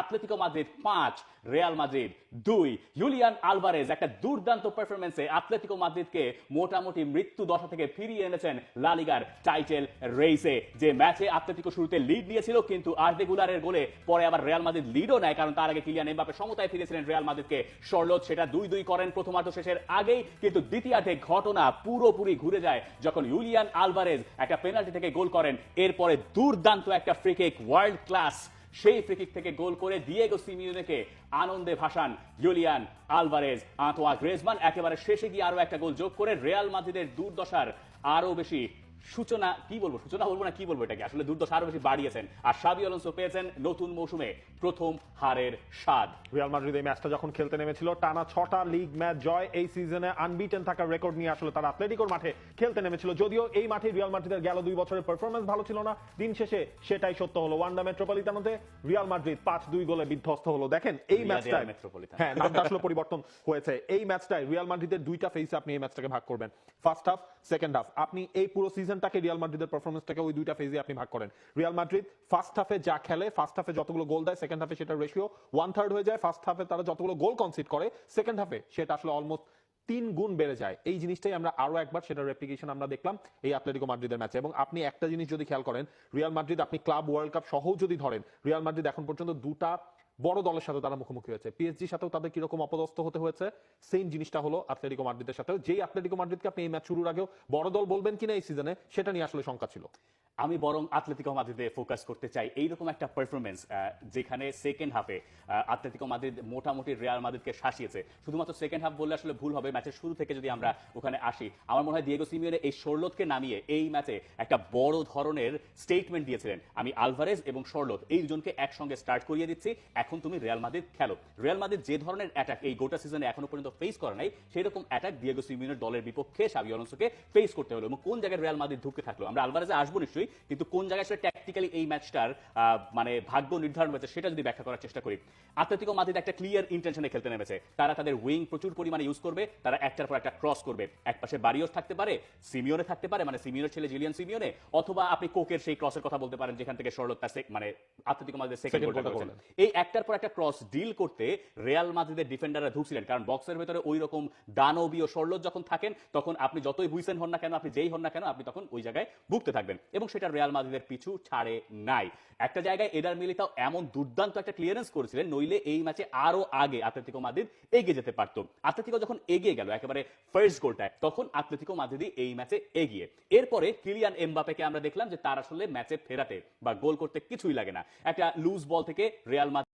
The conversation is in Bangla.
আতলেতিকো মাদ্রিদ পাঁচ রিয়াল মাদ্রিদ দুই। ইউলিয়ান আলভারেজ একটা দুর্দান্ত পারফরমেন্সে আতলেতিকো মাদ্রিদকে মোটামুটি মৃত্যু দশা থেকে ফিরিয়ে এনেছেন লালিগার টাইটেল রেসে। যে ম্যাচে আতলেতিকো শুরুতে লিড নিয়েছিল, কিন্তু আর্দেগুলারের গোলে পরে আবার রিয়াল মাদ্রিদ লিডও নেয়, কারণ তার আগে কিলিয়ান এমবাপে সমতায় ফিরেছিলেন রিয়াল মাদ্রিদকে শর্লট সেটা দুই দুই করেন প্রথমার্ধ শেষের আগেই, কিন্তু দ্বিতীয়ার্ধে ঘটনা পুরোপুরি ঘুরে যায় যখন ইউলিয়ান আলভারেজ একটা পেনাল্টি থেকে গোল করেন। এরপরে দুর্দান্ত একটা ফ্রিকিক ওয়ার্ল্ড ক্লাস সেই ফ্রিকিক থেকে গোল করে দিয়েগো সিমিউনেকে আনন্দে ভাসান ইউলিয়ান আলভারেজ আঁতোয়া গ্রেজমান একেবারে শেষে গিয়ে আরও একটা গোল যোগ করে রেয়াল মাদ্রিদের দুর্দশার আরও বেশি সূচনা কি বলব? সূচনা বলব না কি বলব এটাকে? আসলে দুর্দশা আরও বেশি বাড়িয়েছেন। আর সাবি অলonso পেয়েছেন নতুন মৌসুমে প্রথম হারের স্বাদ। রিয়াল মাদ্রিদ এই ম্যাচটা যখন খেলতে নেমেছিল টানা ছটা লিগ ম্যাচ জয় এই সিজনে আনবিটেন থাকার রেকর্ড নিয়ে আসলে তারা আতলেটিকোর মাঠে খেলতে নেমেছিল। যদিও এই মাঠে রিয়াল মাদ্রিদের গেল দুই বছরের পারফরমেন্স ভালো ছিল না দিন শেষে সেটাই সত্য হলো। ওয়ান্ডা মেট্রোপলিটানোতে রিয়াল মাদ্রিদ পাঁচ দুই গোলে বিধ্বস্ত হলো। দেখেন এই ম্যাচটা মেট্রোপলিটানো। হ্যাঁ নামটা আসলে পরিবর্তন হয়েছে। এই ম্যাচটায় রিয়াল মাদ্রিদের দুইটা ফেজে আপনি এই ম্যাচটাকে ভাগ করবেন। First half second half. আপনি এই পুরো সিজনটাকে রিয়াল মাদ্রিদের পারফরমেন্সটাকে ওই দুইটা ফেজে আপনি ভাগ করেন। রিয়াল মাদ্রিদ ফার্স্ট হাফে যা খেলে ফার্স্ট হাফে যতগুলো গোল দেয় সেকেন্ড হাফে সেটা রেশিও ওয়ান থার্ড হয়ে যায়। ফার্স্ট হাফে তারা যতগুলো গোল কনসিড করে সেকেন্ড হাফে সেটা আসলে অলমোস্ট তিন গুণ বেড়ে যায়। এই জিনিসটাই আমরা আরও একবার সেটা রেপ্লিকেশন আমরা দেখলাম এই আতলেটিকো মাদ্রিদের ম্যাচে এবং আপনি একটা জিনিস যদি খেয়াল করেন রিয়াল মাদ্রিদ আপনি ক্লাব ওয়ার্ল্ড কাপ সহ যদি ধরেন রিয়াল মাদ্রিদ এখন পর্যন্ত দুটা বড় দলের সাথে তারা মুখোমুখি হয়েছে। পিএসজির সাথেও তাদের কীরকম অপদস্থ হতে হয়েছে সেম জিনিসটা হলো আতলেটিকো মাদ্রিদের সাথেও। যেই আতলেটিকো মাদ্রিদকে আপনি এই ম্যাচ শুরুর আগেও বড় দল বলবেন কিনা এই সিজনে সেটা নিয়ে আসলে শঙ্কা ছিল। আমি বরং আতলেতিকো মাদ্রিদে ফোকাস করতে চাই। এইরকম একটা পারফরমেন্স যেখানে সেকেন্ড হাফে আতলেতিকো মাদ্রিদ মোটামুটি রিয়াল মাদ্রিদকে শাসিয়েছে। শুধুমাত্র সেকেন্ড হাফ বললে আসলে ভুল হবে। ম্যাচের শুরু থেকে যদি আমরা ওখানে আসি, আমার মনে হয় দিয়েগো সিমিওনে এই শর্লতকে নামিয়ে এই ম্যাচে একটা বড় ধরনের স্টেটমেন্ট দিয়েছিলেন। আমি আলভারেজ এবং শর্লত এই দুজনকে একসঙ্গে স্টার্ট করিয়ে দিচ্ছি এখন তুমি রিয়াল মাদ্রিদ খেলো। রিয়াল মাদ্রিদ যে ধরনের অ্যাটাক এই গোটা সিজনে এখনও পর্যন্ত ফেস করে নাই সেই রকম অ্যাটাক দিয়েগো সিমিওনের দলের বিপক্ষে সাবি অলonsoকে ফেস করতে হলো এবং কোন জায়গায় রিয়াল মাদ্রিদ ঢুকে থাকল। আমরা আলভারেজে আসব নিশ্চয়ই কিন্তু কোন জায়গায় সেটা ট্যাকটিক্যালি এই ম্যাচটার মানে ভাগ্য নির্ধারণ হয়েছে সেটা যদি ব্যাখ্যা করার চেষ্টা করি। আতলেতিকো মাদ্রিদ একটা ক্লিয়ার ইন্টেনশনে খেলতে নেমেছে। তারা তাদের উইং প্রচুর পরিমাণে ইউজ করবে তারা একটার পর একটা ক্রস করবে। এক পাশে বারিওস থাকতে পারে সিমিওনে থাকতে পারে মানে সিমিওনের ছেলে জিলিয়ান সিমিওনে অথবা আপনি কোকের সেই ক্রসের কথা বলতে পারেন যেখান থেকে শরলত মানে আতলেতিকো মাদ্রিদের সেকেন্ড গোলটা। এই একটার পর একটা ক্রস ডিল করতে রিয়াল মাদ্রিদের ডিফেন্ডাররা ঢুকছিলেন। কারণ বক্সের ভেতরে ওই রকম দানবীয় সরলজ যখন থাকেন, তখন আপনি যতই হুইসেন হন না কেন, আপনি যেই হন না কেন, আপনি তখন ওই জায়গায় ভুগতে থাকবেন। এবং সেটা রিয়াল মাদ্রিদের পিছু ছাড়ে নাই। একটা জায়গায় এডার মিলিতাও এমন দুর্দান্ত একটা ক্লিয়ারেন্স করেছিলেন, নইলে এই ম্যাচে আরও আগে আতলেতিকো মাদ্রিদ এগিয়ে যেতে পারতো। আতলেতিকো যখন এগিয়ে গেল, একেবারে ফার্স্ট গোলটায় তখন আতলেতিকো মাদ্রিদই এই ম্যাচে এগিয়ে। এরপরে কিলিয়ান এমবাপেকে আমরা দেখলাম যে তার আসলে ম্যাচে ফেরাতে বা গোল করতে কিছুই লাগে না। একটা লুজ বল থেকে রিয়াল মাদ্রিদ